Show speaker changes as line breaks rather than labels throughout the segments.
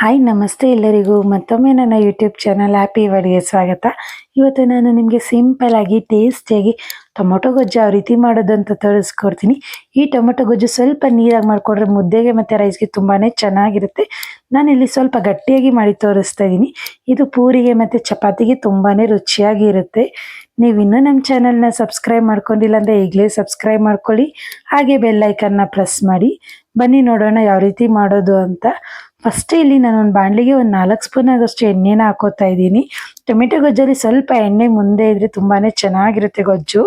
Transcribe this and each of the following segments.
Hi ನಮಸ್ತೆ ಎಲ್ಲರಿಗೂ. ಮತ್ತೊಮ್ಮೆ ನನ್ನ ಯೂಟ್ಯೂಬ್ ಚಾನಲ್ ಹ್ಯಾಪಿ ವಡಿಗೆ ಸ್ವಾಗತ. ಇವತ್ತು ನಾನು ನಿಮಗೆ ಸಿಂಪಲ್ ಆಗಿ ಟೇಸ್ಟಿಯಾಗಿ ಟೊಮೊಟೊ ಗೊಜ್ಜು ಯಾವ ರೀತಿ ಮಾಡೋದು ಅಂತ ತೋರಿಸ್ಕೊಡ್ತೀನಿ. ಈ ಟೊಮೊಟೊ ಗೊಜ್ಜು ಸ್ವಲ್ಪ ನೀರಾಗಿ ಮಾಡಿಕೊಂಡ್ರೆ ಮುದ್ದೆಗೆ ಮತ್ತು ರೈಸ್ಗೆ ತುಂಬಾ ಚೆನ್ನಾಗಿರುತ್ತೆ. ನಾನಿಲ್ಲಿ ಸ್ವಲ್ಪ ಗಟ್ಟಿಯಾಗಿ ಮಾಡಿ ತೋರಿಸ್ತಾ ಇದ್ದೀನಿ. ಇದು ಪೂರಿಗೆ ಮತ್ತು ಚಪಾತಿಗೆ ತುಂಬಾ ರುಚಿಯಾಗಿರುತ್ತೆ. ನೀವು ಇನ್ನೂ ನಮ್ಮ ಚಾನಲ್ನ ಸಬ್ಸ್ಕ್ರೈಬ್ ಮಾಡ್ಕೊಂಡಿಲ್ಲ ಅಂದರೆ ಈಗಲೇ ಸಬ್ಸ್ಕ್ರೈಬ್ ಮಾಡ್ಕೊಳ್ಳಿ. ಹಾಗೆ ಬೆಲ್ಲೈಕನ್ನ ಪ್ರೆಸ್ ಮಾಡಿ. ಬನ್ನಿ ನೋಡೋಣ ಯಾವ ರೀತಿ ಮಾಡೋದು ಅಂತ. ಫಸ್ಟ್ ಇಲ್ಲಿ ನಾನು ಒಂದು ಬಾಣಲಿಗೆ ಒಂದು ನಾಲ್ಕು ಸ್ಪೂನ್ ಆಗೋಷ್ಟು ಎಣ್ಣೆನ ಹಾಕೋತಾ ಇದ್ದೀನಿ. ಟೊಮೆಟೊ ಗೊಜ್ಜಲ್ಲಿ ಸ್ವಲ್ಪ ಎಣ್ಣೆ ಮುಂದೆ ಇದ್ರೆ ತುಂಬಾನೇ ಚೆನ್ನಾಗಿರುತ್ತೆ ಗೊಜ್ಜು.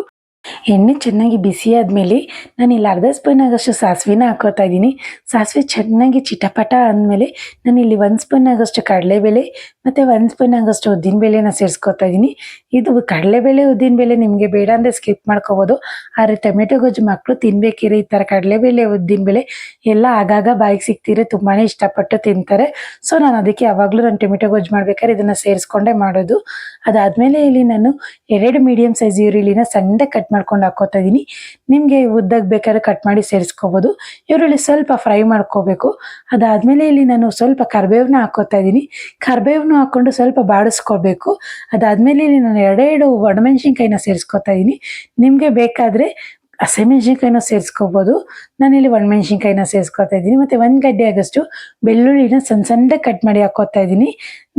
ಎಣ್ಣೆ ಚೆನ್ನಾಗಿ ಬಿಸಿ ಆದಮೇಲೆ ನಾನು ಇಲ್ಲಿ ಅರ್ಧ ಸ್ಪೂನ್ ಆಗೋಷ್ಟು ಸಾಸಿವೆನ ಹಾಕೋತಾ ಇದ್ದೀನಿ. ಸಾಸಿವೆ ಚೆನ್ನಾಗಿ ಚಿಟಪಟ ಅಂದಮೇಲೆ ನಾನು ಇಲ್ಲಿ ಒಂದು ಸ್ಪೂನ್ ಆಗೋಷ್ಟು ಕಡಲೆಬೇಳೆ ಮತ್ತು ಒಂದು ಸ್ಪೂನ್ ಆಗೋಷ್ಟು ಉದ್ದಿನಬೇಳೆನ ಸೇರಿಸ್ಕೊತಾ ಇದ್ದೀನಿ. ಇದು ಕಡಲೆಬೇಳೆ ಉದ್ದಿನಬೇಳೆ ನಿಮಗೆ ಬೇಡ ಅಂದರೆ ಸ್ಕಿಪ್ ಮಾಡ್ಕೋಬೋದು. ಆದರೆ ಟೊಮೆಟೊ ಗೊಜ್ಜು ಮಕ್ಕಳು ತಿನ್ಬೇಕಿರಿ ಈ ಥರ ಕಡಲೆಬೇಳೆ ಉದ್ದಿನಬೇಳೆ ಎಲ್ಲ ಆಗಾಗ ಬಾಯಿಗೆ ಸಿಗ್ತೀರಿ ತುಂಬಾ ಇಷ್ಟಪಟ್ಟು ತಿಂತಾರೆ. ಸೊ ನಾನು ಅದಕ್ಕೆ ಯಾವಾಗಲೂ ನಾನು ಟೊಮೆಟೊ ಗೊಜ್ಜು ಮಾಡ್ಬೇಕಾದ್ರೆ ಇದನ್ನು ಸೇರಿಸ್ಕೊಂಡೇ ಮಾಡೋದು. ಅದಾದಮೇಲೆ ಇಲ್ಲಿ ನಾನು ಎರಡು ಮೀಡಿಯಮ್ ಸೈಜ್ ಈರುಳ್ಳಿನ ಸಣ್ಣ ಕಟ್ ಮಾಡ್ಕೊಂಡು ಹಾಕೋತಾ ಇದ್ದೀನಿ ನಿಮಗೆ ಉದ್ದಕ್ಕೆ ಬೇಕಾದ್ರೆ ಕಟ್ ಮಾಡಿ ಸೇರಿಸ್ಕೋಬೋದು. ಇವರಲ್ಲಿ ಸ್ವಲ್ಪ ಫ್ರೈ ಮಾಡ್ಕೋಬೇಕು. ಅದಾದಮೇಲೆ ಇಲ್ಲಿ ನಾನು ಸ್ವಲ್ಪ ಕರಿಬೇವನ್ನ ಹಾಕೋತಾ ಇದ್ದೀನಿ ಕರಿಬೇವನ್ನ ಹಾಕ್ಕೊಂಡು ಸ್ವಲ್ಪ ಬಾಡಿಸ್ಕೋಬೇಕು. ಅದಾದಮೇಲೆ ಇಲ್ಲಿ ನಾನು ಎರಡೆರಡು ಒಣಮೆಣ್ಸಿನ್ಕಾಯಿನ ಸೇರಿಸ್ಕೋತಾ ಇದ್ದೀನಿ ನಿಮಗೆ ಬೇಕಾದರೆ ಹಸಿಮೆಣ್ಸಿನ್ಕಾಯಿನ ಸೇರಿಸ್ಕೋಬೋದು. ನಾನಿಲ್ಲಿ ಒಣಮೆಣ್ಸಿನ್ಕಾಯಿನ ಸೇರಿಸ್ಕೊತಾ ಇದ್ದೀನಿ ಮತ್ತು ಒಂದು ಗಡ್ಡೆ ಆಗಷ್ಟು ಬೆಳ್ಳುಳ್ಳಿನ ಸಣ್ಣ ಸಣ್ಣ ಕಟ್ ಮಾಡಿ ಹಾಕೋತಾ ಇದ್ದೀನಿ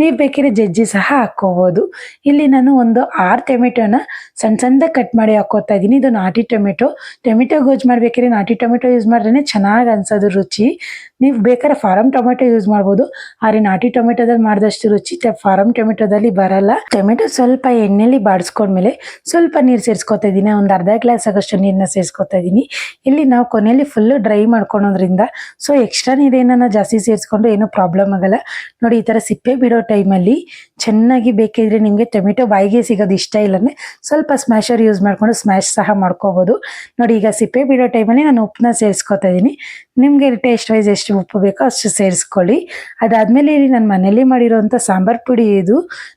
ನೀವು ಬೇಕಿದ್ರೆ ಜಜ್ಜಿ ಸಹ ಹಾಕ್ಕೋಬೋದು. ಇಲ್ಲಿ ನಾನು ಒಂದು ಆರು ಟೊಮೆಟೊನ ಸಣ್ಣ ಕಟ್ ಮಾಡಿ ಹಾಕೋತಾ ಇದ್ದೀನಿ. ಇದು ನಾಟಿ ಟೊಮೆಟೊ. ಟೊಮೆಟೊ ಗೊಜ್ಜು ಮಾಡ್ಬೇಕಾದ್ರೆ ನಾಟಿ ಟೊಮೆಟೊ ಯೂಸ್ ಮಾಡಿದ್ರೆ ಚೆನ್ನಾಗಿ ಅನ್ಸೋದು ರುಚಿ. ನೀವು ಬೇಕಾದ್ರೆ ಫಾರಮ್ ಟೊಮೆಟೊ ಯೂಸ್ ಮಾಡ್ಬೋದು. ಆದರೆ ನಾಟಿ ಟೊಮೆಟೊದಲ್ಲಿ ಮಾಡಿದಷ್ಟು ರುಚಿ ಫಾರಮ್ ಟೊಮೆಟೊದಲ್ಲಿ ಬರಲ್ಲ. ಟೊಮೆಟೊ ಸ್ವಲ್ಪ ಎಣ್ಣೆಲಿ ಬಾಡಿಸ್ಕೊಂಡ್ಮೇಲೆ ಸ್ವಲ್ಪ ನೀರು ಸೇರಿಸ್ಕೊತಾ ಇದ್ದೀನಿ. ಒಂದು ಅರ್ಧ ಗ್ಲಾಸ್ ಆಗಷ್ಟು ನೀರನ್ನ ಸೇರಿಸ್ಕೊತಾ ಇದ್ದೀನಿ. ಇಲ್ಲಿ ನಾವು ಕೊನೆಯಲ್ಲಿ ಫುಲ್ಲು ಡ್ರೈ ಮಾಡ್ಕೊಳೋದ್ರಿಂದ ಸೊ ಎಕ್ಸ್ಟ್ರಾ ನೀರೇನ ಜಾಸ್ತಿ ಸೇರಿಸ್ಕೊಂಡು ಏನೂ ಪ್ರಾಬ್ಲಮ್ ಆಗಲ್ಲ. ನೋಡಿ ಈ ಥರ ಸಿಪ್ಪೆ ಬಿಡೋ ಟೈಮಲ್ಲಿ ಚೆನ್ನಾಗಿ ಬೇಕಿದ್ರೆ ನಿಮಗೆ ಟೊಮೆಟೊ ಬಾಯಿಗೆ ಸಿಗೋದು ಇಷ್ಟ ಇಲ್ಲ ಅಂದರೆ ಸ್ವಲ್ಪ ಸ್ಮ್ಯಾಶರ್ ಯೂಸ್ ಮಾಡಿಕೊಂಡು ಸ್ಮ್ಯಾಶ್ ಸಹ ಮಾಡ್ಕೋಬೋದು. ನೋಡಿ, ಈಗ ಸಿಪ್ಪೆ ಬಿಡೋ ಟೈಮಲ್ಲಿ ನಾನು ಉಪ್ಪನ್ನ ಸೇರಿಸ್ಕೊತಾ ಇದ್ದೀನಿ. ನಿಮಗೆ ಟೇಸ್ಟ್ ವೈಸ್ ಎಷ್ಟು ಉಪ್ಪು ಬೇಕೋ ಅಷ್ಟು ಸೇರಿಸ್ಕೊಳ್ಳಿ. ಅದಾದಮೇಲೆ ಇಲ್ಲಿ ನಾನು ಮನೇಲಿ ಮಾಡಿರೋಂಥ ಸಾಂಬಾರು ಪುಡಿ ಇದು.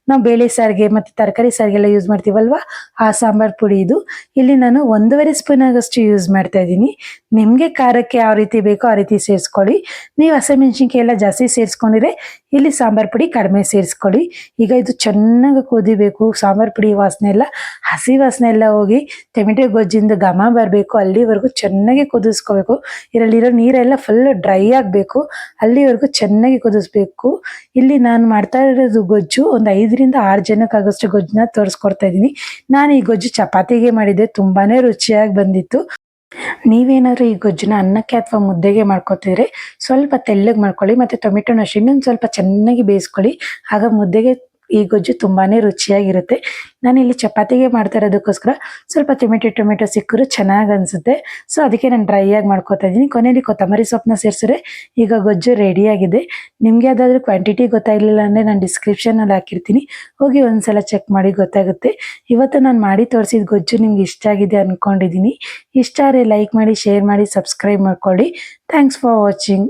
ನಾವು ಬೇಳೆ ಸಾರಿಗೆ ಮತ್ತು ತರಕಾರಿ ಸಾರಿಗೆಲ್ಲ ಯೂಸ್ ಮಾಡ್ತೀವಲ್ವ? ಆ ಸಾಂಬಾರು ಪುಡಿ ಇದು. ಇಲ್ಲಿ ನಾನು ಒಂದೂವರೆ ಸ್ಪೂನ್ ಆಗಷ್ಟು ಯೂಸ್ ಮಾಡ್ತಾ ಇದ್ದೀನಿ. ನಿಮಗೆ ಖಾರಕ್ಕೆ ಯಾವ ರೀತಿ ಬೇಕೋ ಆ ರೀತಿ ಸೇರಿಸ್ಕೊಳ್ಳಿ. ನೀವು ಹಸಿಮೆಣ್ಸಿನ್ಕಾಯಿ ಎಲ್ಲ ಜಾಸ್ತಿ ಸೇರಿಸ್ಕೊಂಡಿದ್ರೆ ಇಲ್ಲಿ ಸಾಂಬಾರು ಪುಡಿ ಕಡಿಮೆ ಸೇರಿಸ್ಕೊಳ್ಳಿ. ಈಗ ಇದು ಚೆನ್ನಾಗಿ ಕುದಿಬೇಕು. ಸಾಂಬಾರು ಪುಡಿ ವಾಸನೆ ಎಲ್ಲ, ಹಸಿ ವಾಸನೆ ಎಲ್ಲ ಹೋಗಿ ಟೊಮೆಟೊ ಗೊಜ್ಜಿಂದ ಘಮ ಬರಬೇಕು. ಅಲ್ಲಿವರೆಗೂ ಚೆನ್ನಾಗಿ ಕುದಿಸ್ಕೋಬೇಕು. ಇದರಲ್ಲಿರೋ ನೀರೆಲ್ಲ ಫುಲ್ ಡ್ರೈ ಆಗಬೇಕು. ಅಲ್ಲಿವರೆಗೂ ಚೆನ್ನಾಗಿ ಕುದಿಸ್ಬೇಕು. ಇಲ್ಲಿ ನಾನು ಮಾಡ್ತಾ ಇರೋದು ಗೊಜ್ಜು, ಒಂದು ಐದರಿಂದ ಆರು ಜನಕ್ಕಾಗೋಷ್ಟು ಗೊಜ್ಜನ್ನ ತೋರಿಸ್ಕೊಡ್ತಾ ಇದ್ದೀನಿ. ನಾನು ಈ ಗೊಜ್ಜು ಚಪಾತಿಗೆ ಮಾಡಿದ್ದೆ. ತುಂಬಾ ರುಚಿಯಾಗಿ ಬಂದಿತ್ತು. ನೀವೇನಾದರೂ ಈ ಗೊಜ್ಜನ್ನ ಅನ್ನಕ್ಕೆ ಅಥವಾ ಮುದ್ದೆಗೆ ಮಾಡ್ಕೋತಿದ್ರೆ ಸ್ವಲ್ಪ ತೆಳ್ಳಗೆ ಮಾಡ್ಕೊಳ್ಳಿ, ಮತ್ತು ಟೊಮೆಟೊನ ಅಷ್ಟೇ ಇನ್ನೊಂದು ಸ್ವಲ್ಪ ಚೆನ್ನಾಗಿ ಬೇಯಿಸ್ಕೊಳ್ಳಿ. ಆಗ ಮುದ್ದೆಗೆ ಈ ಗೊಜ್ಜು ತುಂಬಾನೇ ರುಚಿಯಾಗಿರುತ್ತೆ. ನಾನು ಇಲ್ಲಿ ಚಪಾತಿಗೆ ಮಾಡ್ತಾ ಇರೋದಕ್ಕೋಸ್ಕರ ಸ್ವಲ್ಪ ಟೊಮೆಟೊ ಟೊಮೆಟೊ ಸಿಕ್ಕರೂ ಚೆನ್ನಾಗಿ ಅನಿಸುತ್ತೆ. ಸೊ ಅದಕ್ಕೆ ನಾನು ಡ್ರೈ ಆಗಿ ಮಾಡ್ಕೊತಾ ಇದ್ದೀನಿ. ಕೊನೆಯಲ್ಲಿ ಕೊತ್ತಂಬರಿ ಸೊಪ್ಪನ್ನ ಸೇರಿಸಿದ್ರೆ ಈಗ ಗೊಜ್ಜು ರೆಡಿಯಾಗಿದೆ ನಿಮಗೆ ಅದಾದರೂ ಕ್ವಾಂಟಿಟಿ ಗೊತ್ತಾಗಲಿಲ್ಲ ಅಂದರೆ ನಾನು ಡಿಸ್ಕ್ರಿಪ್ಷನಲ್ಲಿ ಹಾಕಿರ್ತೀನಿ. ಹೋಗಿ ಒಂದ್ಸಲ ಚೆಕ್ ಮಾಡಿ ಗೊತ್ತಾಗುತ್ತೆ. ಇವತ್ತು ನಾನು ಮಾಡಿ ತೋರಿಸಿದ ಗೊಜ್ಜು ನಿಮ್ಗೆ ಇಷ್ಟ ಆಗಿದೆ ಅಂದ್ಕೊಂಡಿದ್ದೀನಿ ಇಷ್ಟ ಆದರೆ ಲೈಕ್ ಮಾಡಿ ಶೇರ್ ಮಾಡಿ ಸಬ್ಸ್ಕ್ರೈಬ್ ಮಾಡ್ಕೊಳ್ಳಿ. Thanks for watching